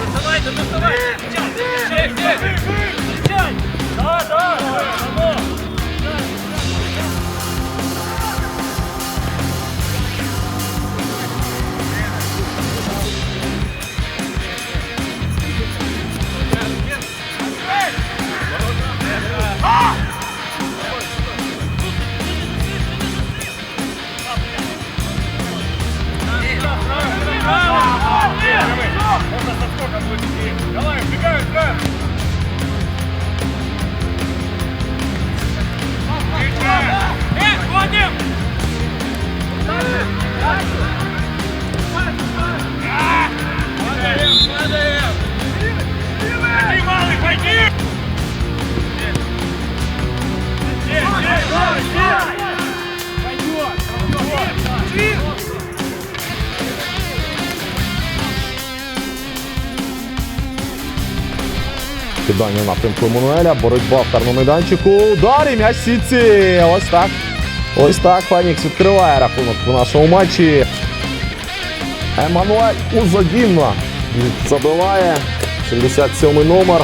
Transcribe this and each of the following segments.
Доставайте, доставайте! Сейчас, сейчас, сейчас! Можно со скоком вывести. Давай, убегай, убегай! Э, ходим! Дальше, дальше! Кидання напрямку Еммануеля, боротьба в карному майданчику. Удар і м'яч сітці. Ось так. Ось так Фенікс відкриває рахунок у нашому матчі. Еммануель Узагінна забиває 77 номер.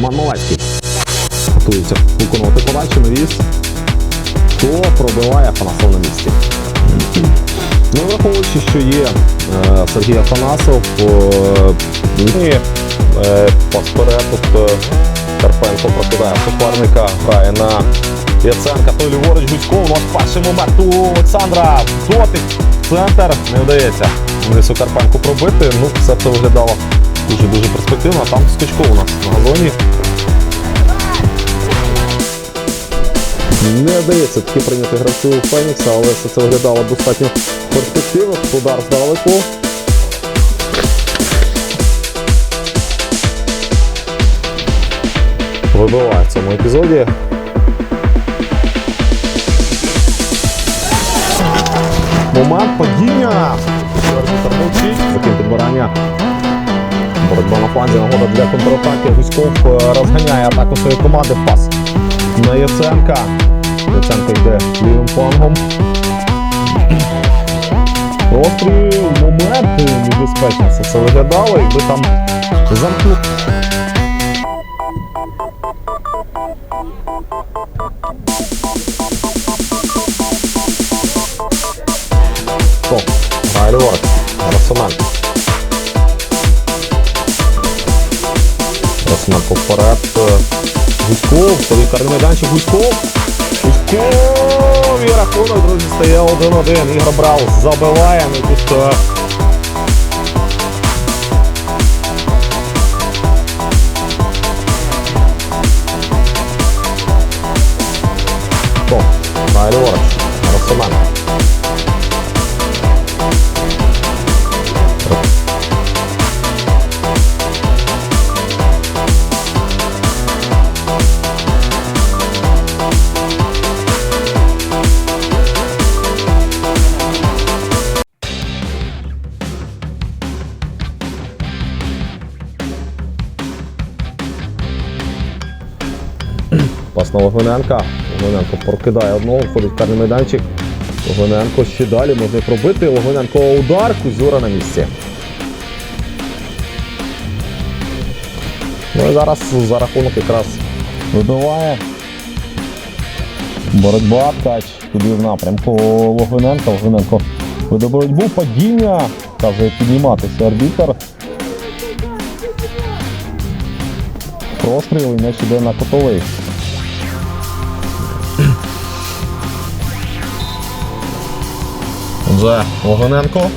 Роман Малецький готується виконувати подачу навіс. Хто пробиває Афанасов на місці? Ну, враховуючи, що є е, Сергій Афанасов, е, е, пас вперед, тут е, Карпенко прокидає суперника, грає на Яценка, той ліворуч Гусько, у нас перший момент у Олександра, дотик, центр, не вдається Денису Карпенку пробити, ну все це виглядало дуже-дуже перспективно, а там Скочко у нас на газоні. Не вдається таки прийняти гравцю Фенікса, але все це виглядало достатньо перспективно. Удар здалеку. Вибиває в цьому епізоді. Момент падіння. Мовчить. Підбирання. Боротьба на фланзі, нагода для контратаки. Гуськов е, розганяє атаку своєї команди. Пас на Яценка. Яценко йде лівим флангом. Розстріл, момент небезпечно це все виглядало, якби там замкнув. О, грає ліворуч. Росоменко. Росоменко вперед. Гуськов, полікарний майданчик Гуськов. Гуськов! І рахунок, друзі, стає 1-1. Ігор Браус забиває. Ну тут е, О, грає на Логвиненка. Логвиненко прокидає одного, входить в карний майданчик. Логвиненко ще далі може пробити. Логвиненко удар, Кузюра на місці. Ну і зараз за рахунок якраз вибиває. Боротьба ткач туди в напрямку Логвиненка. Логвиненко веде боротьбу, падіння. Каже підніматися арбітер. Простріл і м'яч іде на котовий. Вже Логвиненко.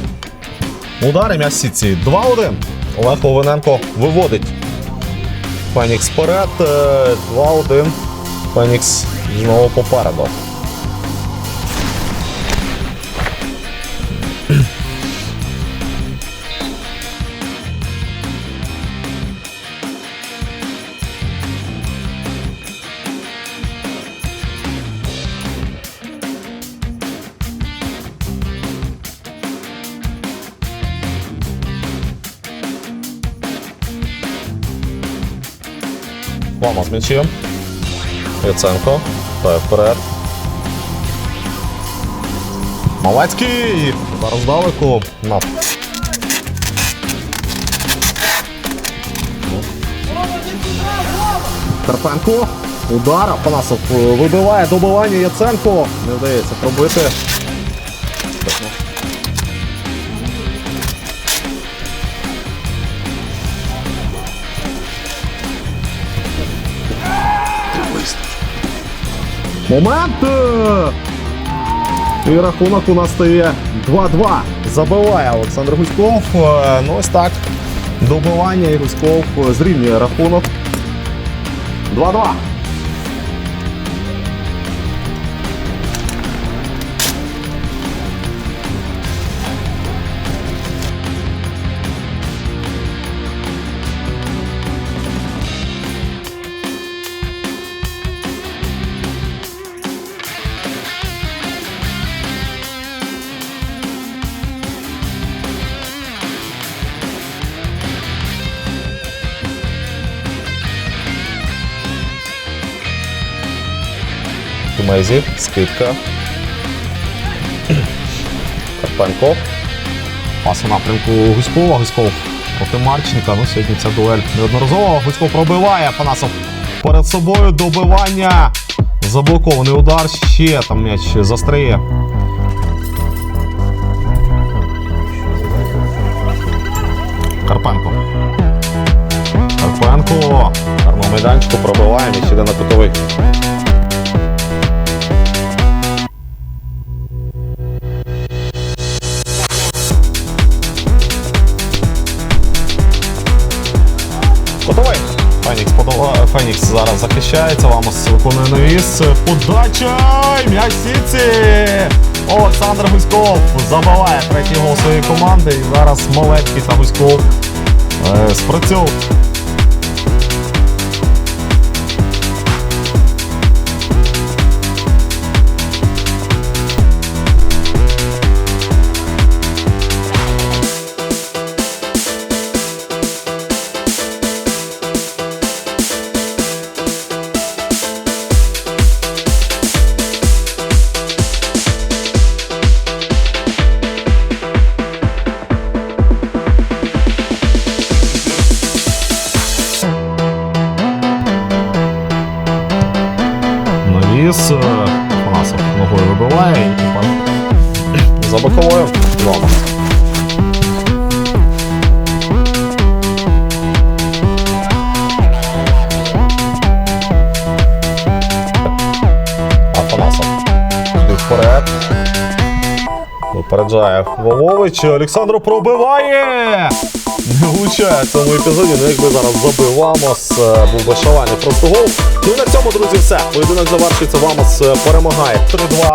Удари м'ясіці. сітці. 2-1. Олег Овененко виводить. Фенікс вперед. Е, 2-1. Фенікс знову попереду. Лама з м'ячем. Яценко. Та вперед. Малецький! Зараз здалеку. На. Карпенко. Удар. Панасов е, вибиває добивання Яценко. Не вдається пробити. Момент! І рахунок у нас стає 2-2. Забиває Олександр Гуськов. Ну ось так. Добивання і Гуськов зрівнює рахунок. 2-2. Тумезі, скидка. Карпенко. Пас у напрямку Гуськова. Гуськов проти Марченка. Ну, сьогодні ця дуель неодноразово. Гуськов пробиває. Панасов перед собою добивання. Заблокований удар. Ще там м'яч застряє. Карпенко. Карпенко. Гарного майданчику пробиває. М'яч іде на кутовий. Фенікс, подава... Фенікс зараз захищається. Ламос виконує навіс. Подача! І М'яч сіці! Олександр Гуськов забиває третій гол своєї команди. І зараз Малецький та Гуськов е, спрацьовують. Навіс. е, ногою вибиває і тепер за боковою. Ламос. Афанасов. Вперед. Випереджає Вовович. Олександр пробиває! Влучає в цьому епізоді, ну якби зараз забив Вамос, е, був шалений просто гол. Ну і на цьому, друзі, все. Поєдинок завершується. Вамос перемагає 3-2.